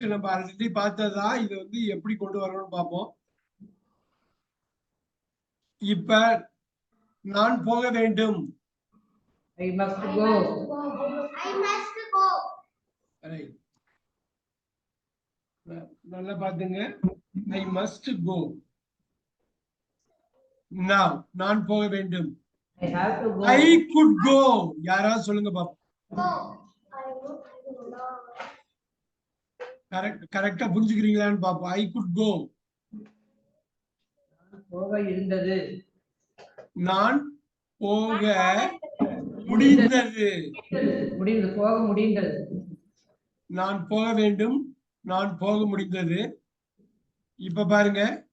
நம்ம ஆல்ரெடி பார்த்ததா? இது வந்து எப்படி கொண்டு வரணும்னு பார்ப்போம். இப்ப நான் போக வேண்டும். I must go. I must go. Right. ந- நல்லா பாத்துங்க ஐ மஸ்ட் கோ நான் நான் போக வேண்டும். I have to go. I could go யாராவது சொல்லுங்க பாப்போம் Go. I would go. Correct கரெக்டா புரிஞ்சுக்கிறீங்களான்னு பாப்போம் ஐ குட் கோ போக இருந்தது. நான் போக முடிந்தது. முடிந்தது போக முடிந்தது. நான் போக வேண்டும் நான் போக முடிந்தது. இப்ப பாருங்க.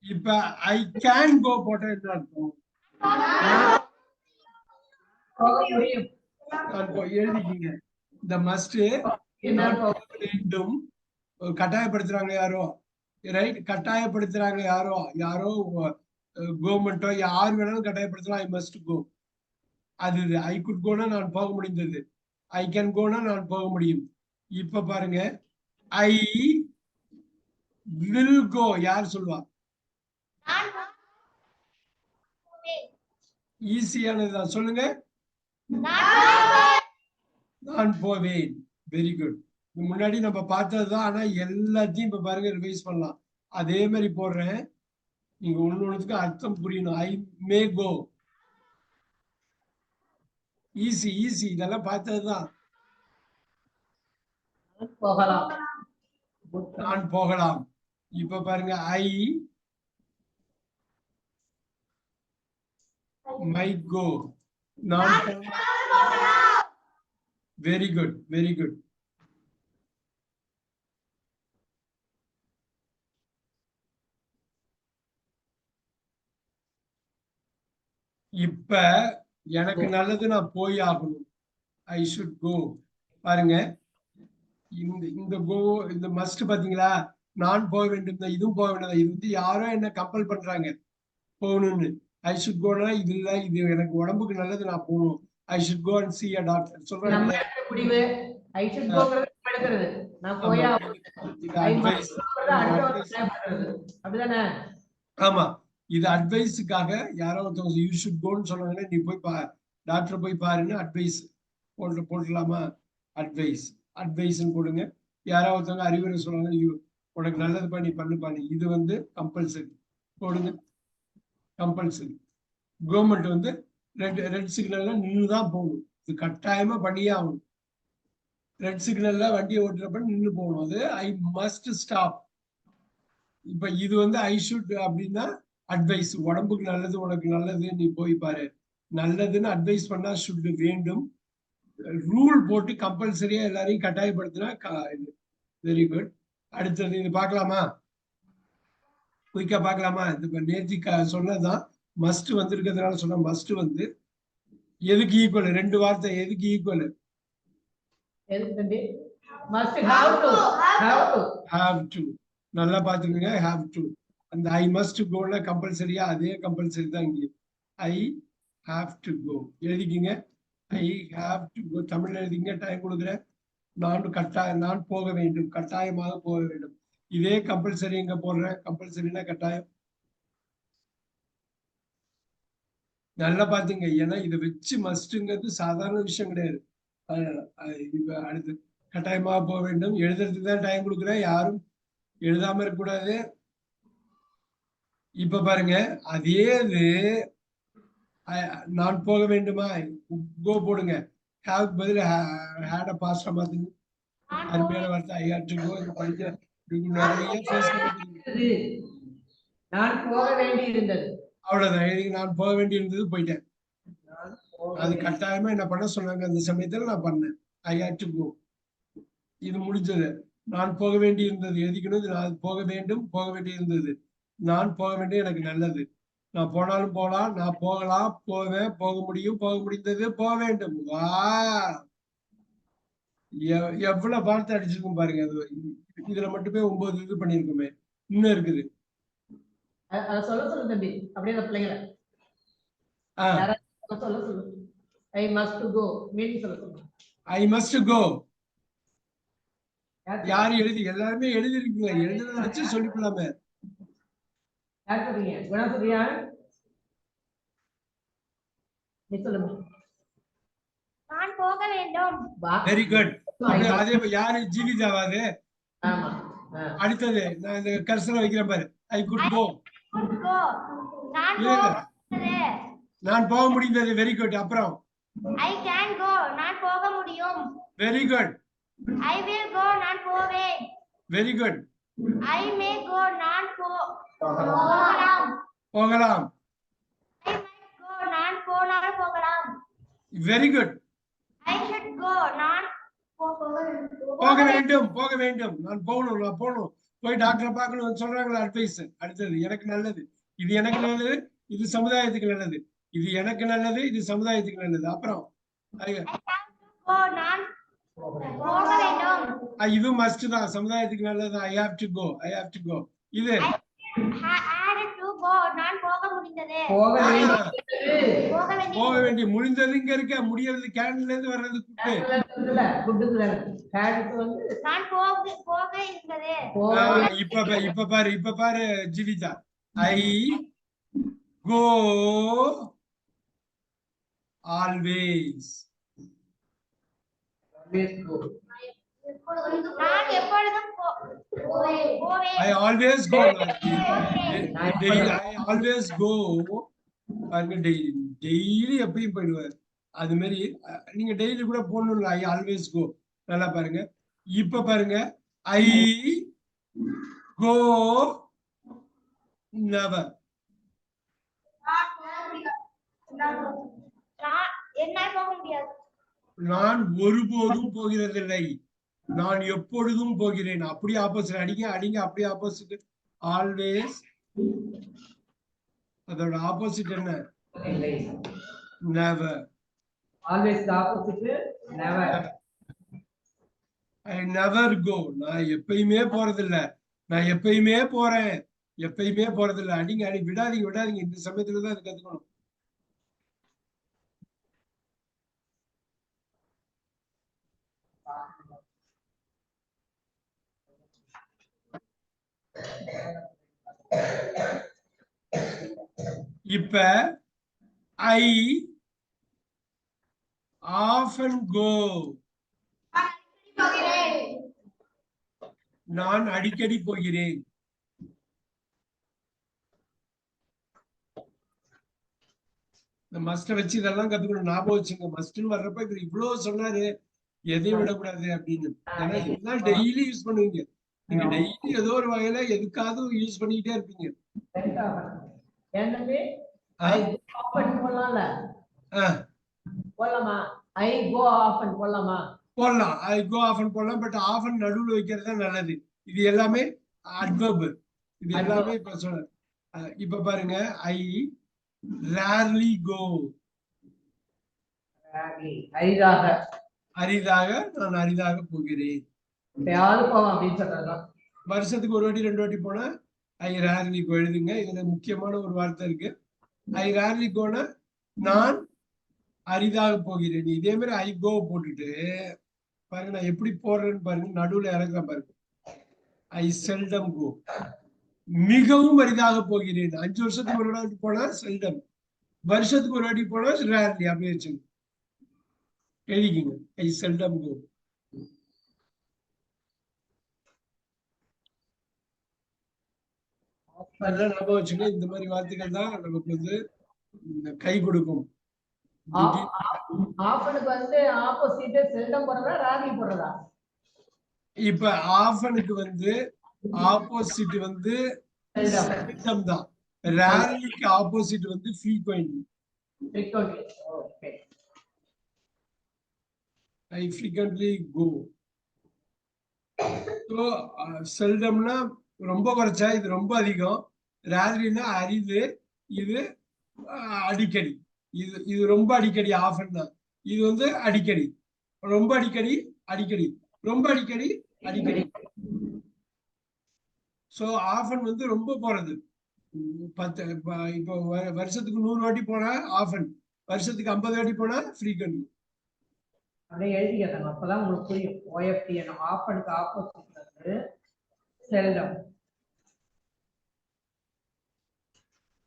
இப்ப ஐ கேன் கோ போட்டா என்ன அர்த்தம். போக முடியும். நான் போ- எழுதிக்கிங்க. இந்த மஸ்ட் வேண்டும். கட்டாயப்படுத்துறாங்க யாரோ? ரைட் கட்டாயப்படுத்துறாங்க யாரோ? யாரோ கவர்மெண்டோ யார் வேணாலும் கட்டாயப்படுத்தலாம். ஐ மஸ்ட் கோ அது ஐ குட் கோனா நான் போக முடிந்தது. ஐ கேன் கோனா நான் போக முடியும். இப்ப பாருங்க. ஐ வில் கோ யார் சொல்லுவா? ஈஸியானதுதான் சொல்லுங்க. நான் போவேன் வெரி குட் முன்னாடி நம்ம பார்த்ததுதான் ஆனா எல்லாத்தையும் இப்ப பாருங்க ரிவைஸ் பண்ணலாம். அதே மாதிரி போடுறேன். நீங்க ஒண்ணு ஒண்ணுத்துக்கு அர்த்தம் புரியணும். ஐ மே கோ ஈஸி ஈஸி இதெல்லாம் பார்த்ததுதான். போகலாம். நான் போகலாம். இப்ப பாருங்க ஐ மை கோ நான் வெரி குட் வெரி குட் இப்ப எனக்கு நல்லது நான் போய் ஆகணும். ஐ ஷுட் கோ பாருங்க. இந்த இந்த கோ இந்த மஸ்ட் பாத்தீங்களா? நான் போக வேண்டும் தான் இதுவும் போக வேண்டியது இது வந்து யாரோ என்ன கம்பல் பண்றாங்க. போகணும்னு. ஐ ஷுட் கோனா இது இல்ல இது எனக்கு உடம்புக்கு நல்லது நான் போகணும். I should go and see a doctor நம்ம சொல்றாங்க எடுக்கிற முடிவு ஐ ஷுட் கோங்கிறது நம்ம எடுக்கிறது. நான் போயா அப்படிதானே? ஆமா. இது அட்வைஸுக்காக யாரோ ஒருத்தவங்க யூ ஷுட் கோன்னு சொன்னாங்கன்னா நீ போய் பா டாக்டர் போய் பாருன்னு அட்வைஸ் போட்டு போட்டுலாமா அட்வைஸ் அட்வைஸ்ன்னு போடுங்க. யாரோ ஒருத்தவங்க அறிவுரை சொன்னாங்க யூ உனக்கு நல்லதுப்பா நீ பண்ணுப்பா. நீ இது வந்து கம்பல்சரி போடுங்க. கம்பல்சரி கவர்மெண்ட் வந்து ரெட் ரெட் சிக்னல்ல நின்று தான் போகணும் இது கட்டாயமா பண்ணியே ஆகணும். ரெட் சிக்னல்ல வண்டியை ஓட்டுறப்ப நின்று போகணும். அது ஐ மஸ்ட் ஸ்டாப் இப்ப இது வந்து ஐ ஷுட் அப்படின்னா அட்வைஸ் உடம்புக்கு நல்லது உனக்கு நல்லது நீ போய் பாரு. நல்லதுன்னு அட்வைஸ் பண்ணா ஷுட் வேண்டும். ரூல் போட்டு கம்பல்சரியா எல்லாரையும் கட்டாயப்படுத்தினா வெரி குட் அடுத்தது இது பார்க்கலாமா? குயிக்கா பார்க்கலாமா? இது நேர்த்தி க- சொன்னதுதான். மஸ்ட் வந்திருக்கிறதுனால சொன்ன மஸ்ட் வந்து எதுக்கு ஈக்குவல் ரெண்டு வார்த்தை எதுக்கு equal have to have to have to நல்லா பார்த்துக்கோங்க ஹாவ் டு அந்த ஐ மஸ்ட் கோல கம்பல்சரியா அதே கம்பல்சரி தான் இங்கே. ஐ ஹாவ் டு கோ எழுதிக்கிங்க. ஐ ஹாவ் டு கோ தமிழ்ல எழுதிங்க டைம் கொடுக்குறேன். நான் கட்டாய நான் போக வேண்டும். கட்டாயமாக போக வேண்டும். இதே கம்பல்சரி எங்க போடுறேன்? கம்பல்சரினா கட்டாயம். நல்லா பாத்துங்க. ஏன்னா இதை வச்சு மஸ்ட்ங்கிறது சாதாரண விஷயம் கிடையாது. இப்ப அடுத்து கட்டாயமாக போக வேண்டும். எழுதுறதுக்கு தான் டைம் கொடுக்குறேன். யாரும் எழுதாம இருக்கக்கூடாது. இப்ப பாருங்க. அதே இது நான் போக வேண்டுமா? கோ போடுங்க. ஹேவ் பதில் ஹேட பாஸ்டா மாத்துங்க அருமையான வார்த்தை. ஐ இந்த படிக்க நிறைய நான் போக வேண்டி இருந்தது அவ்வளவுதான். எனக்கு நான் போக வேண்டியிருந்தது போயிட்டேன். நான் அது கட்டாயமா என்ன பண்ண சொன்னாங்க. அந்த சமயத்துல நான் பண்ணேன். ஐ ஹேட் டு கோ இது முடிஞ்சது. நான் போக வேண்டி இருந்தது எழுதிக்கணும். நான் போக வேண்டும். போக வேண்டி இருந்தது நான் போக வேண்டிய எனக்கு நல்லது. நான் போனாலும் போகலாம். நான் போகலாம். போவேன். போக முடியும். போக முடிந்தது. போக வேண்டும். வா. எவ்வளவு வார்த்தை அடிச்சிருக்கும் பாருங்க. அது இதுல மட்டுமே ஒன்பது இது பண்ணிருக்குமே இன்னும் இருக்குது. அத சொல்ல சொல்லு தம்பி. அப்படியே அந்த பிள்ளைங்களை. சொல்ல சொல்ல ஐ மஸ்ட் கோ மீனிங் சொல்ல சொல்லு. ஐ மஸ்ட் கோ யாரு எழுதி எல்லாருமே எழுதி இருக்கீங்க எழுதுறத வச்சு சொல்லிக்கலாமே யார் சொல்றீங்க? குணா சொல்றியா நீ சொல்லுங்க நான் போக வேண்டும். வெரி குட் அதே யாரு? ஜீவிதாவாது ஆமா. அடுத்தது நான் இந்த கர்சனை வைக்கிறேன் பாரு. I could go. நான் போக முடிந்தது. வெரி குட் அப்புறம்? I can go. நான் போக முடியும். Very good I will go. நான் போவேன். Very good I may go. நான் போகலாம். போகலாம். I might go. நான் போனால் போகலாம். Very good I should go. நான். போக வேண்டும். போக வேண்டும். நான் போகணும். நான் போகணும். போய் டாக்டரை பார்க்கணும் சொல்றாங்களா அட்வைஸ் அடுத்தது எனக்கு நல்லது. இது எனக்கு நல்லது இது சமுதாயத்துக்கு நல்லது. இது எனக்கு நல்லது இது சமுதாயத்துக்கு நல்லது. அப்புறம் இது மஸ்ட் தான். சமுதாயத்துக்கு நல்லது. I have to go I have to go இது போக முடிந்தது. போக வேண்டிய முடிந்தது இங்க இருக்க முடியறது கேன்ல இருந்து வர்றது குட்டு இப்ப இப்ப பாரு இப்ப பாரு Jeevitha. I go always. always go. நான் எப்பொழுதும் போ- போவேன் போவேன் ஐ டெய்லி எப்பயும் போயிடுவார். அது மாதிரி நீங்க டெய்லி கூட போடணும்ல ஐ ஆல்வேஸ் கோ. நல்லா பாருங்க. இப்ப பாருங்க. I go never. நான் நான் ஒருபோதும் போகிறதில்லை. நான் எப்பொழுதும் போகிறேன். அப்படியே ஆப்போசிட் அடிங்க அடிங்க அப்படியே ஆப்போசிட் ஆல்வேஸ் அதோட ஆப்போசிட் என்ன? இல்லை never always opposite never I never go நான் எப்பயுமே போறதில்ல. நான் எப்பயுமே போறேன். எப்பயுமே போறதில்ல. அடிங்க அடி விடாதீங்க விடாதீங்க. இந்த சமயத்துல தான் அது கத்துக்கணும். இப்ப ஆஃபன் கோ போகிறேன் நான் அடிக்கடி போகிறேன். இந்த மஸ்ட வச்சு இதெல்லாம் கத்துக்கணும். ஞாபகம் வச்சுங்க. மஸ்ட்னு வர்றப்ப இவர் இவ்வளவு சொன்னாரு. எதையும் விடக்கூடாது அப்படின்னு. ஏன்னா இதெல்லாம் டெய்லி யூஸ் பண்ணுவீங்க. நீங்க டெய்லி ஏதோ ஒரு வகையில எதுக்காவது யூஸ் பண்ணிக்கிட்டே இருப்பீங்க. ஐ ஆஃபன் போடலாம்ல? ஆ, போடலாமா? ஐ கோ ஆஃபன் போடலாமா? போடலாம். ஐ கோ ஆஃபன் போடலாம் பட் ஆஃபன் நடுவுல வைக்கிறது தான் நல்லது. இது எல்லாமே அட்வர்ப் இது எல்லாமே இப்ப சொல்ல இப்ப பாருங்க. ஐ ரேர்லி கோ அரிதாக. அரிதாக நான் அரிதாக போகிறேன். வருஷத்துக்கு ஒரு வாட்டி ரெண்டு வாட்டி போனா ஐ ரேர்லி கோ எழுதுங்க. இதுல முக்கியமான ஒரு வார்த்தை இருக்கு. ஐ ரேர்லி கோனா நான் அரிதாக போகிறேன். இதே மாதிரி ஐ கோ போட்டுட்டு பாருங்க நான் எப்படி போடுறேன்னு பாருங்க நடுவுல இறங்குற பாருங்க. ஐ செல்டம் கோ மிகவும் அரிதாக போகிறேன். அஞ்சு வருஷத்துக்கு ஒரு வாட்டி போனா செல்டம் வருஷத்துக்கு ஒரு வாட்டி போனா ரேர்லி அப்படியே வச்சுங்க எழுதிக்கிங்க. ஐ செல்டம் கோ அதெல்லாம் ஞாபகம் வச்சுங்க இந்த மாதிரி வார்த்தைகள் தான் நமக்கு வந்து கை கொடுக்கும். ஆஃபனுக்கு வந்து ஆப்போசிட் செல்டம் போடுறதா ராகி போடுறதா? இப்ப ஆஃபனுக்கு வந்து ஆப்போசிட் வந்து செல்டம். தான். ரேர்லிக்கு ஆப்போசிட் வந்து frequent. Okay. I frequently go so செல்டம்னா ரொம்ப குறைச்சா இது ரொம்ப அதிகம். ராத்திரின்னா அரிது இது அடிக்கடி. இது இது ரொம்ப அடிக்கடி ஆஃபன் தான் இது வந்து அடிக்கடி. ரொம்ப அடிக்கடி அடிக்கடி. ரொம்ப அடிக்கடி அடிக்கடி. சோ ஆஃபன் வந்து ரொம்ப போறது. பத்து இப்போ வருஷத்துக்கு நூறு வாட்டி போனா ஆஃபன் வருஷத்துக்கு ஐம்பது வாட்டி போனா ஃப்ரீக்வெண்ட் அப்படியே எழுதிக்கணும் அப்பதான் உங்களுக்கு புரியும். ஓஎஃப்டி ஆஃபனுக்கு ஆப்போசிட் வந்து செல்லம்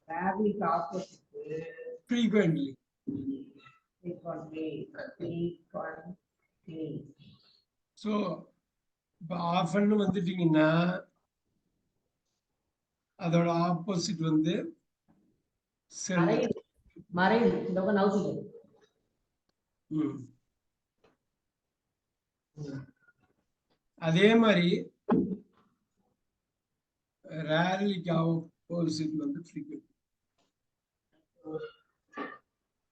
ரேபிக்கு ஆப்போசிட் frequently. Frequently. ஸோ இப்போ ஆஃபன்னு வந்துட்டீங்கன்னா அதோட ஆப்போசிட் வந்து மறைவு. இந்த பக்கம் ம். அதே மாதிரி ரேர்லிக்கு ஆப்போசிட் வந்து ஃப்ரீக்வெண்ட்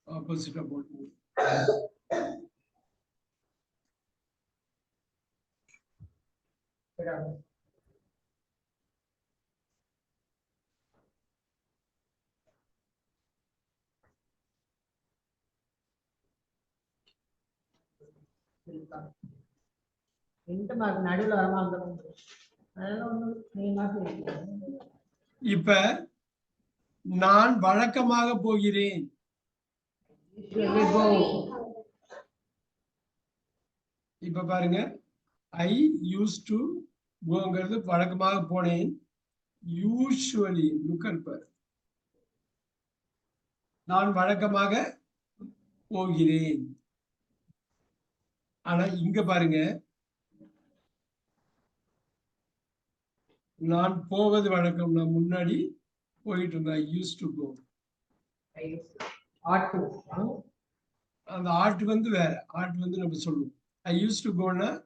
ஆப்போசிட்டா போட்டு விடாது. ரெண்டு மார்க் நடுவுல வரமா அந்த அதெல்லாம் ஒண்ணு நீங்க மாத்தி இப்ப நான் வழக்கமாக போகிறேன். இப்ப பாருங்க. ஐ யூஸ் டு கோங்கிறது வழக்கமாக போனேன். யூஸ்வலி லுக்கன் பாரு. நான் வழக்கமாக போகிறேன். ஆனா இங்க பாருங்க. நான் போவது வழக்கம். நான் முன்னாடி போயிட்டு இருந்தேன் யூஸ் டு கோ ஆட்டு அந்த ஆர்ட் வந்து வேற. ஆர்ட் வந்து நம்ம சொல்லுவோம். ஐ யூஸ் டு கோனா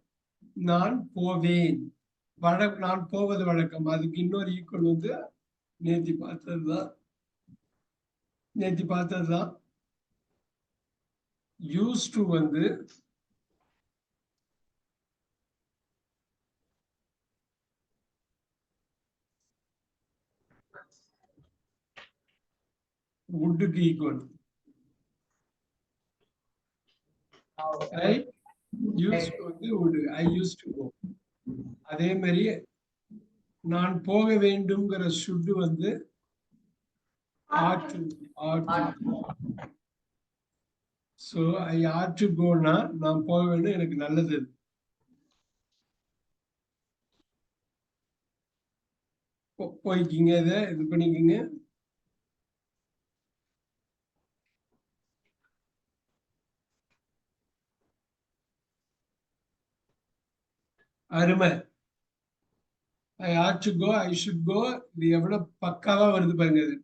நான் போவேன். வழ நான் போவது வழக்கம். அதுக்கு இன்னொரு ஈக்குவல் வந்து நேத்தி பார்த்ததுதான். நேத்தி பார்த்ததுதான். யூஸ் டு வந்து வுட்டுக்கு ஈக்குவல் ரைட் யூஸ் வந்து would I use to go அதே மாதிரி நான் போக வேண்டும்ங்கிற should வந்து ought to ought so I ought கோனா நான் போக வேண்டும் எனக்கு நல்லது. அது. போய்க்கிங்க இதை இது பண்ணிக்கிங்க. அருமை. I ought to go I should go இது எவ்வளவு பக்காவா வருது பாருங்க இது.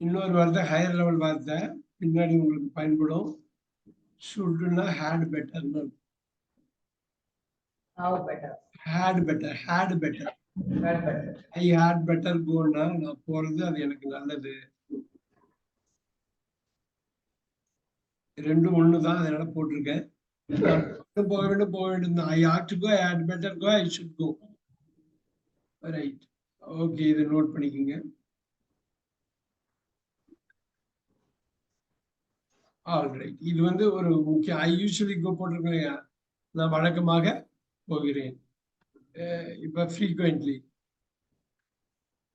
இன்னொரு வார்த்தை ஹையர் லெவல் வார்த்தை. பின்னாடி உங்களுக்கு பயன்படும். ஷுட்னா had பெட்டர்னு better had better had better bad better I had better கோன்னா நான் போறது அது எனக்கு நல்லது. ரெண்டும் ஒண்ணுதான் அதனால போட்டிருக்கேன். நான் மட்டும் போக வேண்டும் போக வேண்டும் I ought go I had better go I should go right okay இதை நோட் பண்ணிக்கோங்க. ஆல்ரைட் இது வந்து ஒரு முக்கிய ஐ யூஸ்வலி கோ போட்டிருக்கேன் நான் வழக்கமாக போகிறேன். இப்போ இப்ப ஃப்ரீக்வெண்ட்லி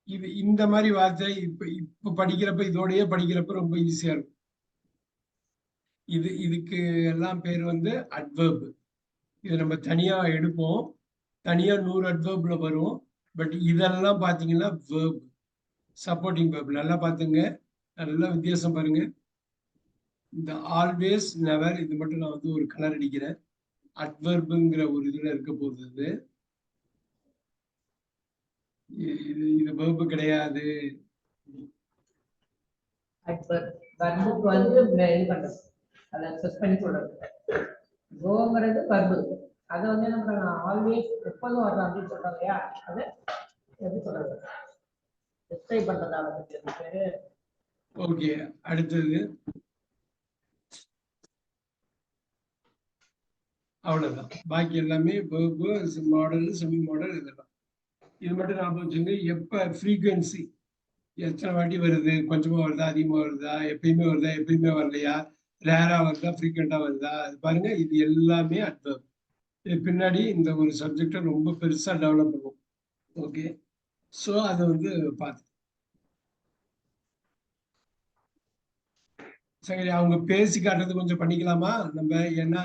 இது இந்த மாதிரி வார்த்தை இப்ப இப்ப படிக்கிறப்ப இதோடய படிக்கிறப்ப ரொம்ப ஈஸியா இருக்கும். இது இதுக்கு எல்லாம் பேர் வந்து அட்வர்ப் இது நம்ம தனியா எடுப்போம். தனியா நூறு அட்வர்ப்ல வரும். பட் இதெல்லாம் பாத்தீங்கன்னா வேர்ப் சப்போர்ட்டிங் வேர்ப் நல்லா பாத்துங்க நல்லா வித்தியாசம் பாருங்க. இந்த ஆல்வேஸ் நெவர் இது மட்டும் நான் வந்து ஒரு கலர் அடிக்கிறேன். அட்வர்புங்கிற ஒரு இதுல இருக்க போகுது. இது இது இது கிடையாது. அட்வர்ப் வந்து இது பண்றது அதை சஸ்பெண்ட் பண்ணி சொல்றது கோங்கிறது பர்பு அதை வந்து என்ன பண்றாங்க ஆல்வேஸ் எப்போதும் வர்றோம் அப்படின்னு சொல்றாங்க இல்லையா? அது எப்படி சொல்றது? டிஸ்கிரைப் பண்றதால பேரு ஓகே அடுத்தது. அவ்வளவுதான். பாக்கி எல்லாமே மாடல் செமி மாடல் இதெல்லாம். இது மட்டும் ஞாபகம் வச்சுங்க. எப்ப ஃப்ரீக்வன்சி எத்தனை வாட்டி வருது? கொஞ்சமா வருதா? அதிகமா வருதா? எப்பயுமே வருதா? எப்பயுமே வரலையா? ரேரா வருதா ஃப்ரீக்வெண்டா வருதா அது பாருங்க இது எல்லாமே அட்வர்ப் இது பின்னாடி இந்த ஒரு சப்ஜெக்டை ரொம்ப பெருசா டெவலப் பண்ணும். ஓகே ஸோ அதை வந்து பார்த்து சரி அவங்க பேசி காட்டுறது கொஞ்சம் பண்ணிக்கலாமா? நம்ம ஏன்னா